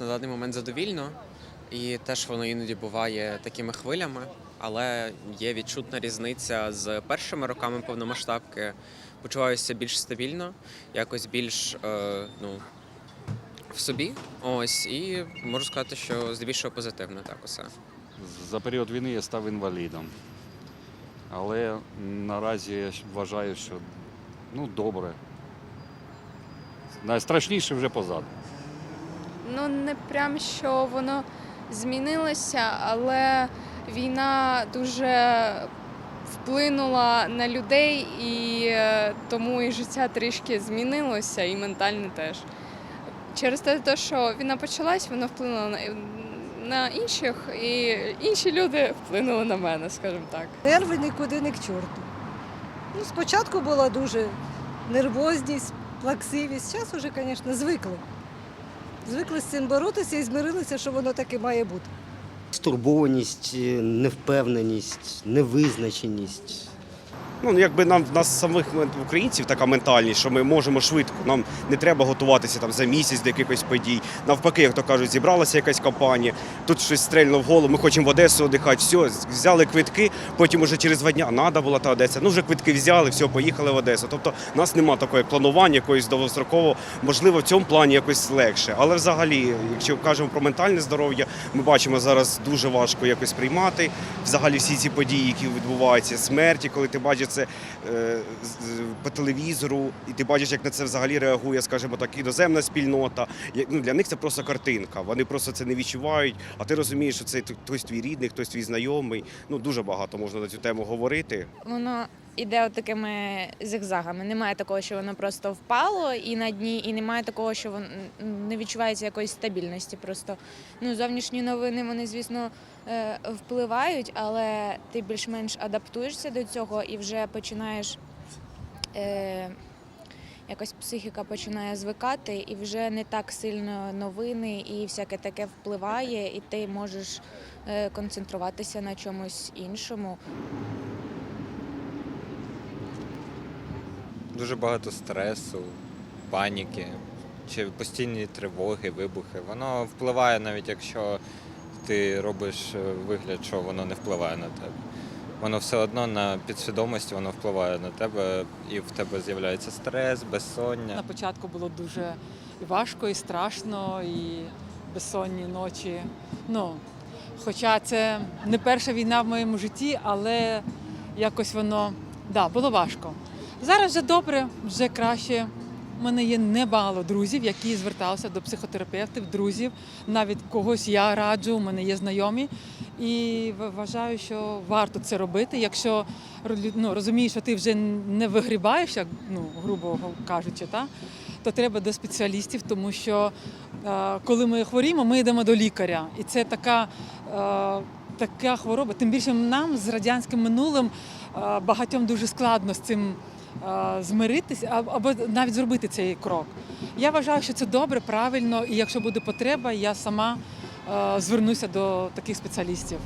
на даний момент задовільно, і теж воно іноді буває такими хвилями, але є відчутна різниця з першими роками повномасштабки. Почуваюся більш стабільно, якось більш е, ну, в собі. Ось, і можу сказати, що здебільшого позитивно так усе. За період війни я став інвалідом. Але наразі я вважаю, що ну, добре. Найстрашніше вже позаду. Ну, не прям що воно змінилося, але війна дуже вплинула на людей, і е, тому і життя трішки змінилося, і ментальне теж. Через те, що війна почалась, воно вплинуло на, на інших, і інші люди вплинули на мене, скажімо так. Нерви нікуди не к чорту. Ну, спочатку була дуже нервозність, плаксивість. Зараз вже, звісно, звикли. Звикли з цим боротися і змирилися, що воно таке має бути. Стурбованість, е, невпевненість, невизначеність. Ну, якби нам нас самих українців така ментальність, що ми можемо швидко. Нам не треба готуватися там за місяць до якихось подій. Навпаки, як то кажуть, зібралася якась компанія, тут щось стрельнуло в голову, ми хочемо в Одесу одихати, все, взяли квитки, потім уже через два дні, а надо була та Одеса. Ну вже квитки взяли, все, поїхали в Одесу. Тобто у нас немає такого планування, якоїсь довгострокового. Можливо, в цьому плані якось легше. Але взагалі, якщо кажемо про ментальне здоров'я, ми бачимо зараз дуже важко якось приймати. Взагалі всі ці події, які відбуваються, смерті, коли ти бачиш це е, по телевізору, і ти бачиш, як на це взагалі реагує, скажімо так, іноземна спільнота. Ну, для них це просто картинка. Вони просто це не відчувають. А ти розумієш, що це хтось твій рідний, хтось твій знайомий. Ну дуже багато можна на цю тему говорити. Воно іде такими зигзагами. Немає такого, що воно просто впало і на дні, і немає такого, що воно не відчувається якоїсь стабільності. Просто ну зовнішні новини вони, звісно, е, впливають, але ти більш-менш адаптуєшся до цього і вже починаєш. Е, Якось психіка починає звикати, і вже не так сильно новини і всяке таке впливає, і ти можеш е, концентруватися на чомусь іншому. Дуже багато стресу, паніки чи постійні тривоги, вибухи. Воно впливає навіть якщо ти робиш е, вигляд, що воно не впливає на тебе. Воно все одно на підсвідомості воно впливає на тебе, і в тебе з'являється стрес, безсоння. На початку було дуже і важко, і страшно, і безсонні ночі. Ну, хоча це не перша війна в моєму житті, але якось воно да, було важко. Зараз вже добре, вже краще. У мене є немало друзів, які зверталися до психотерапевтів, друзів. Навіть когось я раджу, у мене є знайомі. І вважаю, що варто це робити, якщо ну, розумієш, що ти вже не вигрібаєшся, ну, грубо кажучи, та, то треба до спеціалістів, тому що е, коли ми хворіємо, ми йдемо до лікаря. І це така, е, така хвороба. Тим більше нам з радянським минулим е, багатьом дуже складно з цим змиритися або навіть зробити цей крок. Я вважаю, що це добре, правильно, і якщо буде потреба, я сама е, звернуся до таких спеціалістів.